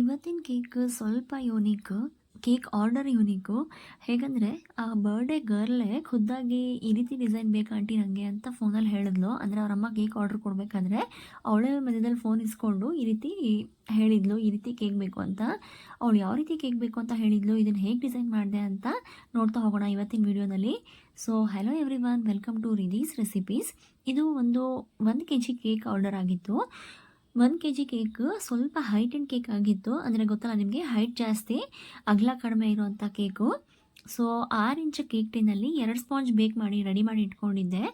ಇವತ್ತಿನ ಕೇಕ್ ಸ್ವಲ್ಪ unique cake order unique ಹೇಗಂದರೆ, ಆ ಬರ್ಡೇ ಗರ್ಲೇ ಖುದ್ದಾಗಿ ಈ ರೀತಿ ಡಿಸೈನ್ ಬೇಕು ಆಂಟಿ ನನಗೆ ಅಂತ ಫೋನಲ್ಲಿ ಹೇಳಿದ್ಲು. ಅಂದರೆ ಅಮ್ಮ ಕೇಕ್ ಆರ್ಡರ್ ಕೊಡಬೇಕಂದ್ರೆ ಅವಳೇ ಮಧ್ಯದಲ್ಲಿ ಫೋನ್ ಇಸ್ಕೊಂಡು ಈ ರೀತಿ ಹೇಳಿದ್ಲು, ಈ ರೀತಿ ಕೇಕ್ ಬೇಕು ಅಂತ. ಅವಳು ಯಾವ ರೀತಿ ಕೇಕ್ ಬೇಕು ಅಂತ ಹೇಳಿದ್ಲು, ಇದನ್ನು ಹೇಗೆ ಡಿಸೈನ್ ಮಾಡಿದೆ ಅಂತ ನೋಡ್ತಾ ಹೋಗೋಣ ಇವತ್ತಿನ ವಿಡಿಯೋನಲ್ಲಿ so hello every one welcome to Riddhi's recipes ಇದು ಒಂದು ಒಂದು ಕೆ ಜಿ ಕೇಕ್ ಆರ್ಡರ್ ಆಗಿತ್ತು. ಒಂದು ಕೆ ಜಿ ಕೇಕ್, ಸ್ವಲ್ಪ ಹೈಟ್ ಆ್ಯಂಡ್ ಕೇಕ್ ಆಗಿತ್ತು. ಅಂದರೆ ಗೊತ್ತಲ್ಲ ನಿಮಗೆ? ಹೈಟ್ ಜಾಸ್ತಿ, ಅಗಲ ಕಡಿಮೆ ಇರುವಂಥ ಕೇಕು. ಸೊ ಆರು ಇಂಚ್ ಕೇಕ್ ಟಿನ್ನಲ್ಲಿ ಎರಡು ಸ್ಪಾಂಜ್ ಬೇಕ್ ಮಾಡಿ ರೆಡಿ ಮಾಡಿ ಇಟ್ಕೊಂಡಿದ್ದೆ.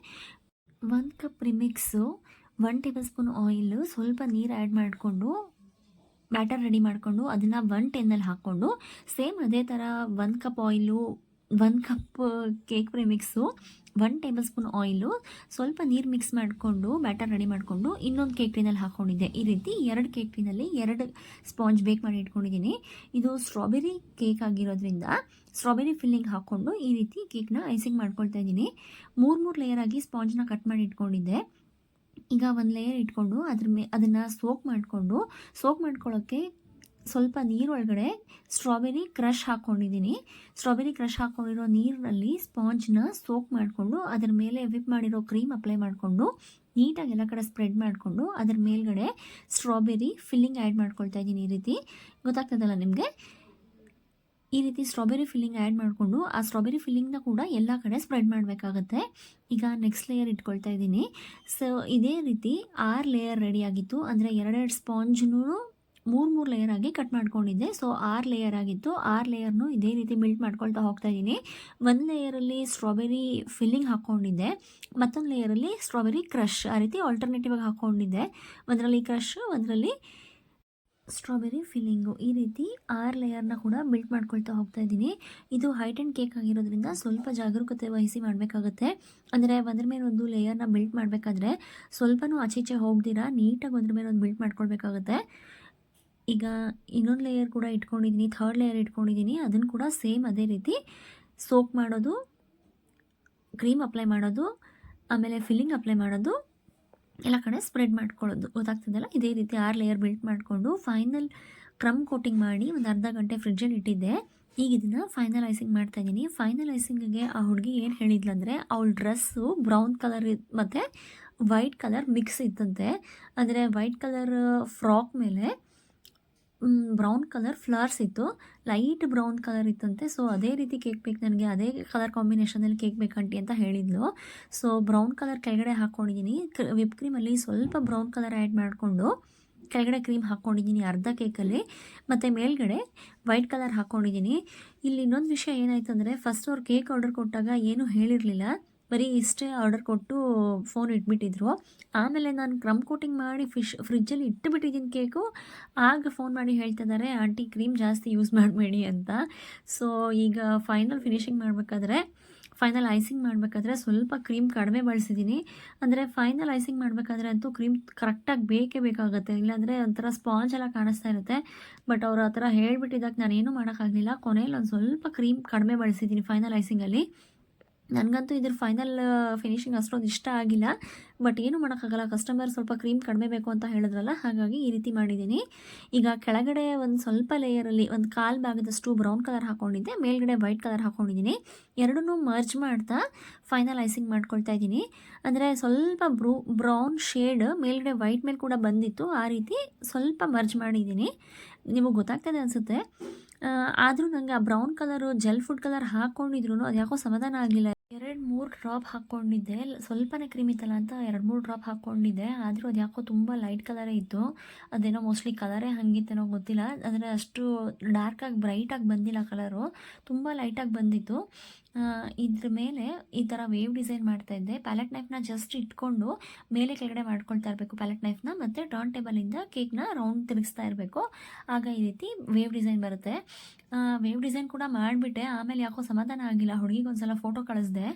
ಒಂದು cup premix one tablespoon oil ಸ್ವಲ್ಪ ನೀರು ಆ್ಯಡ್ ಮಾಡಿಕೊಂಡು ಬ್ಯಾಟರ್ ರೆಡಿ ಮಾಡಿಕೊಂಡು, ಅದನ್ನು ಒನ್ ಟೆನ್ನಲ್ಲಿ ಹಾಕ್ಕೊಂಡು ಸೇಮ್ ಅದೇ ಥರ ಒಂದು ಕಪ್ ಆಯಿಲು ಒಂದು cup cake premix one tablespoon oil ಸ್ವಲ್ಪ ನೀರು ಮಿಕ್ಸ್ ಮಾಡಿಕೊಂಡು ಬ್ಯಾಟರ್ ರೆಡಿ ಮಾಡಿಕೊಂಡು, ಇನ್ನೊಂದು ಕೇಕ್ ಟಿನಲ್ಲಿ ಹಾಕ್ಕೊಂಡಿದ್ದೆ ಈ ರೀತಿ ಎರಡು ಕೇಕ್ ಟಿನಲ್ಲಿ ಎರಡು ಸ್ಪಾಂಜ್ ಬೇಕ್ ಮಾಡಿ ಇಟ್ಕೊಂಡಿದ್ದೀನಿ. ಇದು ಸ್ಟ್ರಾಬೆರಿ ಕೇಕ್ ಆಗಿರೋದ್ರಿಂದ ಸ್ಟ್ರಾಬೆರಿ ಫಿಲ್ಲಿಂಗ್ ಹಾಕ್ಕೊಂಡು ಈ ರೀತಿ ಕೇಕ್ನ ಐಸಿಂಗ್ ಮಾಡ್ಕೊಳ್ತಾ ಇದ್ದೀನಿ. ಮೂರು ಮೂರು ಲೇಯರ್ ಆಗಿ ಸ್ಪಾಂಜ್ನ ಕಟ್ ಮಾಡಿ ಇಟ್ಕೊಂಡಿದ್ದೆ. ಈಗ ಒಂದು ಲೇಯರ್ ಇಟ್ಕೊಂಡು ಅದ್ರ ಮೇ, ಅದನ್ನು ಸೋಕ್ ಮಾಡಿಕೊಂಡು ಸೋಕ್ ಮಾಡ್ಕೊಳ್ಳೋಕ್ಕೆ ಸ್ವಲ್ಪ ನೀರೊಳಗಡೆ ಸ್ಟ್ರಾಬೆರಿ ಕ್ರಷ್ ಹಾಕ್ಕೊಂಡಿದ್ದೀನಿ ಸ್ಟ್ರಾಬೆರಿ ಕ್ರಷ್ ಹಾಕ್ಕೊಂಡಿರೋ ನೀರಿನಲ್ಲಿ ಸ್ಪಾಂಜ್ನ ಸೋಕ್ ಮಾಡಿಕೊಂಡು, ಅದರ ಮೇಲೆ ವಿಪ್ ಮಾಡಿರೋ ಕ್ರೀಮ್ ಅಪ್ಲೈ ಮಾಡಿಕೊಂಡು, ನೀಟಾಗಿ ಎಲ್ಲ ಕಡೆ ಸ್ಪ್ರೆಡ್ ಮಾಡಿಕೊಂಡು, ಅದರ ಮೇಲ್ಗಡೆ ಸ್ಟ್ರಾಬೆರಿ ಫಿಲ್ಲಿಂಗ್ ಆ್ಯಡ್ ಮಾಡ್ಕೊಳ್ತಾ ಇದ್ದೀನಿ ಈ ರೀತಿ. ಗೊತ್ತಾಗ್ತದಲ್ಲ ನಿಮಗೆ? ಈ ರೀತಿ ಸ್ಟ್ರಾಬೆರಿ ಫಿಲ್ಲಿಂಗ್ ಆ್ಯಡ್ ಮಾಡಿಕೊಂಡು, ಆ ಸ್ಟ್ರಾಬೆರಿ ಫಿಲ್ಲಿಂಗ್ನ ಕೂಡ ಎಲ್ಲ ಕಡೆ ಸ್ಪ್ರೆಡ್ ಮಾಡಬೇಕಾಗತ್ತೆ. ಈಗ ನೆಕ್ಸ್ಟ್ ಲೇಯರ್ ಇಟ್ಕೊಳ್ತಾ ಇದ್ದೀನಿ. ಸೊ ಇದೇ ರೀತಿ ಆರು ಲೇಯರ್ ರೆಡಿ ಆಗಿತ್ತು. ಅಂದರೆ ಎರಡೆರಡು ಸ್ಪಾಂಜ್ನೂ ಮೂರು ಮೂರು ಲೇಯರ್ ಆಗಿ ಕಟ್ ಮಾಡ್ಕೊಂಡಿದ್ದೆ. ಸೊ ಆರು ಲೇಯರ್ ಆಗಿತ್ತು. ಆರು ಲೇಯರ್ನು ಇದೇ ರೀತಿ ಮಿಲ್ಟ್ ಮಾಡ್ಕೊಳ್ತಾ ಹೋಗ್ತಾ ಇದ್ದೀನಿ ಒಂದು ಲೇಯರಲ್ಲಿ ಸ್ಟ್ರಾಬೆರಿ ಫಿಲ್ಲಿಂಗ್ ಹಾಕ್ಕೊಂಡಿದ್ದೆ ಮತ್ತೊಂದು ಲೇಯರಲ್ಲಿ ಸ್ಟ್ರಾಬೆರಿ ಕ್ರಷ್ ಆ ರೀತಿ ಆಲ್ಟರ್ನೇಟಿವ್ ಆಗಿ ಹಾಕ್ಕೊಂಡಿದ್ದೆ ಒಂದರಲ್ಲಿ ಕ್ರಷ್ ಒಂದರಲ್ಲಿ ಸ್ಟ್ರಾಬೆರಿ ಫಿಲ್ಲಿಂಗು ಈ ರೀತಿ ಆರು ಲೇಯರ್ನ ಕೂಡ ಬಿಲ್ಟ್ ಮಾಡ್ಕೊಳ್ತಾ ಹೋಗ್ತಾ ಇದ್ದೀನಿ ಇದು ಹೈಟ್ ಆ್ಯಂಡ್ ಕೇಕ್ ಆಗಿರೋದ್ರಿಂದ ಸ್ವಲ್ಪ ಜಾಗರೂಕತೆ ವಹಿಸಿ ಮಾಡಬೇಕಾಗುತ್ತೆ. ಅಂದರೆ ಒಂದ್ರ ಮೇಲೆ ಒಂದು ಲೇಯರ್ನ ಬಿಲ್ಟ್ ಮಾಡಬೇಕಾದ್ರೆ ಸ್ವಲ್ಪನೂ ಈಚೆ ಹೋಗ್ದಿರ, ನೀಟಾಗಿ ಒಂದ್ರ ಮೇಲೆ ಒಂದು ಬಿಲ್ಟ್ ಮಾಡ್ಕೊಳ್ಬೇಕಾಗುತ್ತೆ. ಈಗ ಇನ್ನೊಂದು ಲೇಯರ್ ಕೂಡ ಇಟ್ಕೊಂಡಿದ್ದೀನಿ ಥರ್ಡ್ ಲೇಯರ್ ಇಟ್ಕೊಂಡಿದ್ದೀನಿ ಅದನ್ನು ಕೂಡ ಸೇಮ್ ಅದೇ ರೀತಿ ಸೋಕ್ ಮಾಡೋದು ಕ್ರೀಮ್ ಅಪ್ಲೈ ಮಾಡೋದು, ಆಮೇಲೆ ಫಿಲ್ಲಿಂಗ್ ಅಪ್ಲೈ ಮಾಡೋದು, ಎಲ್ಲ ಕಡೆ ಸ್ಪ್ರೆಡ್ ಮಾಡ್ಕೊಳ್ಳೋದು. ಗೊತ್ತಾಗ್ತದಲ್ಲ? ಇದೇ ರೀತಿ ಆರು ಲೇಯರ್ ಬಿಲ್ಟ್ ಮಾಡಿಕೊಂಡು ಫೈನಲ್ ಕ್ರಮ್ ಕೋಟಿಂಗ್ ಮಾಡಿ ಒಂದು ಅರ್ಧ ಗಂಟೆ ಫ್ರಿಡ್ಜಲ್ಲಿ ಇಟ್ಟಿದ್ದೆ. ಈಗ ಇದನ್ನು ಫೈನಲ್ ಐಸಿಂಗ್ ಮಾಡ್ತಾ ಇದ್ದೀನಿ ಫೈನಲ್ ಐಸಿಂಗಿಗೆ ಆ ಹುಡುಗಿ ಏನು ಹೇಳಿದ್ಲಂದರೆ ಅವಳ ಡ್ರೆಸ್ಸು ಬ್ರೌನ್ ಕಲರ್ ಮತ್ತು ವೈಟ್ ಕಲರ್ ಮಿಕ್ಸ್ ಇತ್ತಂತೆ. ಅಂದರೆ ವೈಟ್ ಕಲರ್ ಫ್ರಾಕ್ ಮೇಲೆ ಬ್ರೌನ್ ಕಲರ್ ಫ್ಲವರ್ಸ್ ಇತ್ತು. ಲೈಟ್ ಬ್ರೌನ್ ಕಲರ್ ಇತ್ತಂತೆ. ಸೊ ಅದೇ ರೀತಿ ಕೇಕ್ ಬೇಕು ನನಗೆ, ಅದೇ ಕಲರ್ ಕಾಂಬಿನೇಷನಲ್ಲಿ ಕೇಕ್ ಬೇಕಂಟಿ ಅಂತ ಹೇಳಿದ್ಲು. ಸೊ ಬ್ರೌನ್ ಕಲರ್ ಕೆಳಗಡೆ ಹಾಕ್ಕೊಂಡಿದ್ದೀನಿ ವಿಪ್ ಕ್ರೀಮಲ್ಲಿ ಸ್ವಲ್ಪ ಬ್ರೌನ್ ಕಲರ್ ಆ್ಯಡ್ ಮಾಡಿಕೊಂಡು ಕೆಳಗಡೆ ಕ್ರೀಮ್ ಹಾಕ್ಕೊಂಡಿದ್ದೀನಿ ಅರ್ಧ ಕೇಕಲ್ಲಿ ಮತ್ತು ಮೇಲ್ಗಡೆ ವೈಟ್ ಕಲರ್ ಹಾಕ್ಕೊಂಡಿದ್ದೀನಿ ಇಲ್ಲಿ ಇನ್ನೊಂದು ವಿಷಯ ಏನಾಯ್ತು ಅಂದರೆ ಫಸ್ಟ್ ಅವ್ರು ಕೇಕ್ ಆರ್ಡರ್ ಕೊಟ್ಟಾಗ ಏನೂ ಹೇಳಿರಲಿಲ್ಲ. ಬರೀ ಇಷ್ಟೇ ಆರ್ಡರ್ ಕೊಟ್ಟು ಫೋನ್ ಇಟ್ಬಿಟ್ಟಿದ್ರು. ಆಮೇಲೆ ನಾನು ಕ್ರಮ್ ಕೋಟಿಂಗ್ ಮಾಡಿ ಫಿಶ್ ಫ್ರಿಜ್ಜಲ್ಲಿ ಇಟ್ಟುಬಿಟ್ಟಿದ್ದೀನಿ ಕೇಕು. ಆಗ ಫೋನ್ ಮಾಡಿ ಹೇಳ್ತಿದ್ದಾರೆ ಆಂಟಿ, ಕ್ರೀಮ್ ಜಾಸ್ತಿ ಯೂಸ್ ಮಾಡಬೇಡಿ ಅಂತ. ಸೊ ಈಗ ಫೈನಲ್ ಫಿನಿಶಿಂಗ್ ಮಾಡಬೇಕಾದ್ರೆ, ಫೈನಲ್ ಐಸಿಂಗ್ ಮಾಡಬೇಕಾದ್ರೆ ಸ್ವಲ್ಪ ಕ್ರೀಮ್ ಕಡಿಮೆ ಬಳಸಿದ್ದೀನಿ ಅಂದರೆ ಫೈನಲ್ ಐಸಿಂಗ್ ಮಾಡಬೇಕಾದ್ರೆ ಅಂತೂ ಕ್ರೀಮ್ ಕರೆಕ್ಟಾಗಿ ಬೇಕೇ ಬೇಕಾಗುತ್ತೆ. ಇಲ್ಲಾಂದರೆ ಒಂಥರ ಸ್ಪಾಂಜ್ ಎಲ್ಲ ಕಾಣಿಸ್ತಾ ಇರುತ್ತೆ. ಬಟ್ ಅವರು ಆ ಥರ ಹೇಳಿಬಿಟ್ಟಿದ್ದಾಗ ನಾನೇನು ಮಾಡೋಕ್ಕಾಗಲಿಲ್ಲ. ಕೊನೆಯಲ್ಲಿ ಒಂದು ಸ್ವಲ್ಪ ಕ್ರೀಮ್ ಕಡಿಮೆ ಬಳಸಿದ್ದೀನಿ ಫೈನಲ್ ಐಸಿಂಗಲ್ಲಿ. ನನಗಂತೂ ಇದ್ರ ಫೈನಲ್ ಫಿನಿಶಿಂಗ್ ಅಷ್ಟೊಂದು ಇಷ್ಟ ಆಗಿಲ್ಲ. ಬಟ್ ಏನು ಮಾಡೋಕ್ಕಾಗಲ್ಲ ಕಸ್ಟಮರ್ ಸ್ವಲ್ಪ ಕ್ರೀಮ್ ಕಡಿಮೆ ಬೇಕು ಅಂತ ಹೇಳಿದ್ರಲ್ಲ, ಹಾಗಾಗಿ ಈ ರೀತಿ ಮಾಡಿದ್ದೀನಿ. ಈಗ ಕೆಳಗಡೆ ಒಂದು ಸ್ವಲ್ಪ ಲೇಯರಲ್ಲಿ ಒಂದು ಕಾಲು ಭಾಗದಷ್ಟು ಬ್ರೌನ್ ಕಲರ್ ಹಾಕ್ಕೊಂಡಿದ್ದೆ ಮೇಲ್ಗಡೆ ವೈಟ್ ಕಲರ್ ಹಾಕ್ಕೊಂಡಿದ್ದೀನಿ ಎರಡನ್ನೂ ಮರ್ಜ್ ಮಾಡ್ತಾ ಫೈನಲ್ ಐಸಿಂಗ್ ಮಾಡ್ಕೊಳ್ತಾ ಇದ್ದೀನಿ. ಅಂದರೆ ಸ್ವಲ್ಪ ಬ್ರೂ ಬ್ರೌನ್ ಶೇಡ್ ಮೇಲ್ಗಡೆ ವೈಟ್ ಮೇಲೆ ಕೂಡ ಬಂದಿತ್ತು, ಆ ರೀತಿ ಸ್ವಲ್ಪ ಮರ್ಜ್ ಮಾಡಿದ್ದೀನಿ. ನಿಮಗೆ ಗೊತ್ತಾಗ್ತದೆ ಅನಿಸುತ್ತೆ. ಆದರೂ ನನಗೆ ಆ brown colour gel food colour ಹಾಕ್ಕೊಂಡಿದ್ರು ಅದು ಯಾಕೋ ಸಮಾಧಾನ ಆಗಲಿಲ್ಲ. ಎರಡು ಮೂರು ಡ್ರಾಪ್ ಹಾಕ್ಕೊಂಡಿದ್ದೆ ಸ್ವಲ್ಪನೇ ಕ್ರೀಮಿ ಇತ್ತಲ್ಲ ಅಂತ ಎರಡು ಮೂರು ಡ್ರಾಪ್ ಹಾಕ್ಕೊಂಡಿದ್ದೆ ಆದರೂ ಅದು ಯಾಕೋ ತುಂಬ ಲೈಟ್ ಕಲರೇ ಇತ್ತು. ಅದೇನೋ ಮೋಸ್ಟ್ಲಿ ಕಲರೇ ಹಂಗಿತ್ತೇನೋ ಗೊತ್ತಿಲ್ಲ. ಅಂದರೆ ಅಷ್ಟು ಡಾರ್ಕಾಗಿ ಬ್ರೈಟಾಗಿ ಬಂದಿಲ್ಲ ಕಲರು ತುಂಬ ಲೈಟಾಗಿ ಬಂದಿತ್ತು. ಇದ್ರ ಮೇಲೆ ಈ ಥರ ವೇವ್ ಡಿಸೈನ್ ಮಾಡ್ತಾ ಇದ್ದೆ. ಪ್ಯಾಲೆಟ್ ನೈಫ್ನ ಜಸ್ಟ್ ಇಟ್ಕೊಂಡು ಮೇಲೆ ಕೆಳಗಡೆ ಮಾಡ್ಕೊಳ್ತಾ ಇರಬೇಕು ಪ್ಯಾಲೆಟ್ ನೈಫ್ನ ಮತ್ತು ಟರ್ನ್ ಟೇಬಲಿಂದ ಕೇಕ್ನ ರೌಂಡ್ ತಿರುಗಿಸ್ತಾ ಇರಬೇಕು. ಆಗ ಈ ರೀತಿ ವೇವ್ ಡಿಸೈನ್ ಬರುತ್ತೆ. ವೇವ್ ಡಿಸೈನ್ ಕೂಡ ಮಾಡಿಬಿಟ್ಟೆ. ಆಮೇಲೆ ಯಾಕೋ ಸಮಾಧಾನ ಆಗಿಲ್ಲ. ಹುಡುಗಿಗೆ ಒಂದು ಸಲ ಫೋಟೋ ಕಳಿಸ್ದೆ.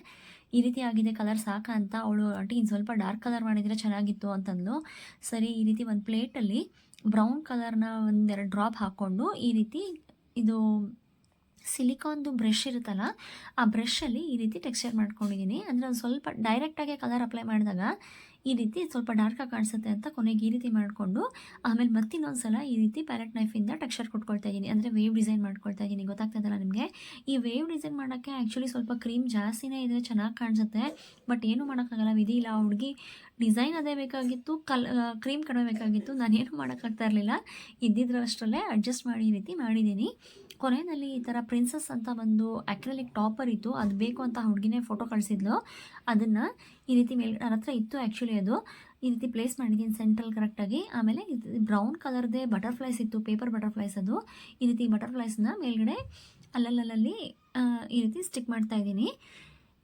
ಈ ರೀತಿ ಆಗಿದೆ ಕಲರ್ ಸಾಕ ಅಂತ ಅವಳು ಆಂಟಿ ಇನ್ನು ಸ್ವಲ್ಪ ಡಾರ್ಕ್ ಕಲರ್ ಮಾಡಿದರೆ ಚೆನ್ನಾಗಿತ್ತು ಅಂತಂದ್ಲು. ಸರಿ, ಈ ರೀತಿ ಒಂದು ಪ್ಲೇಟಲ್ಲಿ ಬ್ರೌನ್ ಕಲರ್ನ ಒಂದೆರಡು ಡ್ರಾಪ್ ಹಾಕ್ಕೊಂಡು ಈ ರೀತಿ ಇದು ಸಿಲಿಕಾನ್ದು ಬ್ರಷ್ ಇರುತ್ತಲ್ಲ, ಆ ಬ್ರಷಲ್ಲಿ ಈ ರೀತಿ ಟೆಕ್ಸ್ಚರ್ ಮಾಡ್ಕೊಂಡಿದ್ದೀನಿ. ಅಂದರೆ ಒಂದು ಸ್ವಲ್ಪ ಡೈರೆಕ್ಟಾಗಿ ಕಲರ್ ಅಪ್ಲೈ ಮಾಡಿದಾಗ ಈ ರೀತಿ ಸ್ವಲ್ಪ ಡಾರ್ಕಾಗಿ ಕಾಣಿಸುತ್ತೆ ಅಂತ ಕೊನೆಗೆ ಈ ರೀತಿ ಮಾಡಿಕೊಂಡು ಆಮೇಲೆ ಮತ್ತಿನ್ನೊಂದು ಸಲ ಈ ರೀತಿ ಪ್ಯಾಲೆಟ್ ನೈಫಿಂದ ಟೆಕ್ಸ್ಚರ್ ಕೊಟ್ಕೊಳ್ತಾ ಇದ್ದೀನಿ. ಅಂದರೆ ವೇವ್ ಡಿಸೈನ್ ಮಾಡ್ಕೊಳ್ತಾ ಇದ್ದೀನಿ. ಗೊತ್ತಾಗ್ತದಲ್ಲ ನಿಮಗೆ? ಈ ವೇವ್ ಡಿಸೈನ್ ಮಾಡೋಕ್ಕೆ ಆ್ಯಕ್ಚುಲಿ ಸ್ವಲ್ಪ ಕ್ರೀಮ್ ಜಾಸ್ತಿನೇ ಇದ್ದರೆ ಚೆನ್ನಾಗಿ ಕಾಣಿಸುತ್ತೆ. ಬಟ್ ಏನು ಮಾಡೋಕ್ಕಾಗಲ್ಲ. ವಿಧಿ ಇಲ್ಲ ಹುಡುಗಿ ಡಿಸೈನ್ ಅದೇ ಬೇಕಾಗಿತ್ತು. ಕಲ್ ಕ್ರೀಮ್ ಕಡಿಮೆ ಬೇಕಾಗಿತ್ತು. ನಾನೇನು ಮಾಡೋಕ್ಕಾಗ್ತಾ ಇರಲಿಲ್ಲ. ಇದ್ದಿದ್ರಷ್ಟರಲ್ಲೇ ಅಡ್ಜಸ್ಟ್ ಮಾಡಿ ಈ ರೀತಿ ಮಾಡಿದ್ದೀನಿ. ಕೊನೆಯಲ್ಲಿ ಈ ಥರ ಪ್ರಿನ್ಸಸ್ ಅಂತ ಒಂದು ಆಕ್ರಲಿಕ್ ಟಾಪರ್ ಇತ್ತು. ಅದು ಬೇಕು ಅಂತ ಹುಡುಗಿನೇ ಫೋಟೋ ಕಳಿಸಿದ್ಲು. ಅದನ್ನು ಈ ರೀತಿ ಮೇಲ್, ನನ್ನ ಹತ್ರ ಇತ್ತು ಆ್ಯಕ್ಚುಲಿ ಅದು. ಈ ರೀತಿ ಪ್ಲೇಸ್ ಮಾಡಿದ್ದೀನಿ ಸೆಂಟ್ರಲ್ ಕರೆಕ್ಟಾಗಿ ಆಮೇಲೆ ಇದು ಬ್ರೌನ್ ಕಲರ್ದೇ ಬಟರ್ಫ್ಲೈಸ್ ಇತ್ತು ಪೇಪರ್ ಬಟರ್ಫ್ಲೈಸ್ ಅದು. ಈ ರೀತಿ ಬಟರ್ಫ್ಲೈಸ್ನ ಮೇಲ್ಗಡೆ ಅಲ್ಲಲ್ಲಲ್ಲಿ ಈ ರೀತಿ ಸ್ಟಿಕ್ ಮಾಡ್ತಾ ಇದ್ದೀನಿ.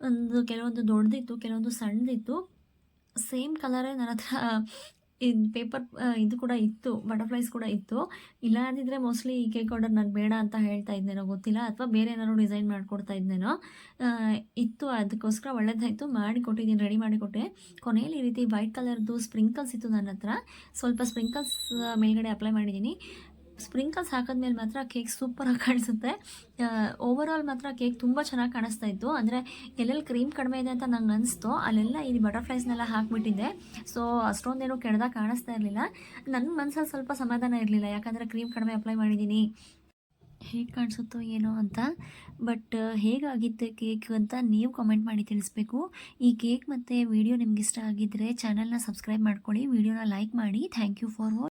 ಒಂದು ಕೆಲವೊಂದು ದೊಡ್ಡದಿತ್ತು ಕೆಲವೊಂದು ಸಣ್ಣದಿತ್ತು. ಸೇಮ್ ಕಲರೇ ನನ್ನ ಹತ್ರ ಇದು ಪೇಪರ್ ಇದು ಕೂಡ ಇತ್ತು, ಬಟರ್ಫ್ಲೈಸ್ ಕೂಡ ಇತ್ತು. ಇಲ್ಲ ಅಂದಿದ್ರೆ ಮೋಸ್ಟ್ಲಿ ಈ ಕೇಕ್ ಆರ್ಡರ್ ನಾನು ಬೇಡ ಅಂತ ಹೇಳ್ತಾ ಇದ್ದೇನೋ ಗೊತ್ತಿಲ್ಲ, ಅಥವಾ ಬೇರೆ ಏನಾದ್ರು ಡಿಸೈನ್ ಮಾಡಿಕೊಡ್ತಾ ಇದ್ದೇನೋ ಇತ್ತು, ಅದಕ್ಕೋಸ್ಕರ ಒಳ್ಳೇದಾಯಿತು, ಮಾಡಿ ಕೊಟ್ಟಿದ್ದೀನಿ, ರೆಡಿ ಮಾಡಿ ಕೊಟ್ಟೆ. ಕೊನೆಯಲ್ಲಿ ಈ ರೀತಿ ವೈಟ್ ಕಲರ್ದು ಸ್ಪ್ರಿಂಕಲ್ಸ್ ಇತ್ತು ನನ್ನ ಹತ್ರ ಸ್ವಲ್ಪ ಸ್ಪ್ರಿಂಕಲ್ಸ್ ಮೇಲ್ಗಡೆ ಅಪ್ಲೈ ಮಾಡಿದ್ದೀನಿ. ಸ್ಪ್ರಿಂಕಲ್ಸ್ ಹಾಕಿದ್ಮೇಲೆ ಮಾತ್ರ ಕೇಕ್ ಸೂಪರಾಗಿ ಕಾಣಿಸುತ್ತೆ. ಓವರಾಲ್ ಮಾತ್ರ ಕೇಕ್ ತುಂಬ ಚೆನ್ನಾಗಿ ಕಾಣಿಸ್ತಾ ಇತ್ತು. ಅಂದರೆ ಎಲ್ಲೆಲ್ಲಿ ಕ್ರೀಮ್ ಕಡಿಮೆ ಇದೆ ಅಂತ ನಂಗೆ ಅನಿಸ್ತು. ಅಲ್ಲೆಲ್ಲ ಈ ಬಟರ್ಫ್ಲೈಸ್ನೆಲ್ಲ ಹಾಕಿಬಿಟ್ಟಿದ್ದೆ. ಸೊ ಅಷ್ಟೊಂದೇನು ಕೆಡ್ದಾಗ ಕಾಣಿಸ್ತಾ ಇರಲಿಲ್ಲ. ನನ್ನ ಮನಸ್ಸಲ್ಲಿ ಸ್ವಲ್ಪ ಸಮಾಧಾನ ಇರಲಿಲ್ಲ. ಯಾಕಂದರೆ ಕ್ರೀಮ್ ಕಡಿಮೆ ಅಪ್ಲೈ ಮಾಡಿದ್ದೀನಿ ಹೇಗೆ ಕಾಣಿಸುತ್ತೋ ಏನೋ ಅಂತ. ಬಟ್ ಹೇಗಾಗಿತ್ತು ಕೇಕ್ ಅಂತ ನೀವು ಕಾಮೆಂಟ್ ಮಾಡಿ ತಿಳಿಸ್ಬೇಕು. ಈ ಕೇಕ್ ಮತ್ತು ವಿಡಿಯೋ ನಿಮ್ಗೆ ಇಷ್ಟ ಆಗಿದ್ದರೆ ಚಾನಲ್ನ ಸಬ್ಸ್ಕ್ರೈಬ್ ಮಾಡ್ಕೊಳ್ಳಿ. ವಿಡಿಯೋನ ಲೈಕ್ ಮಾಡಿ. Thank you for watch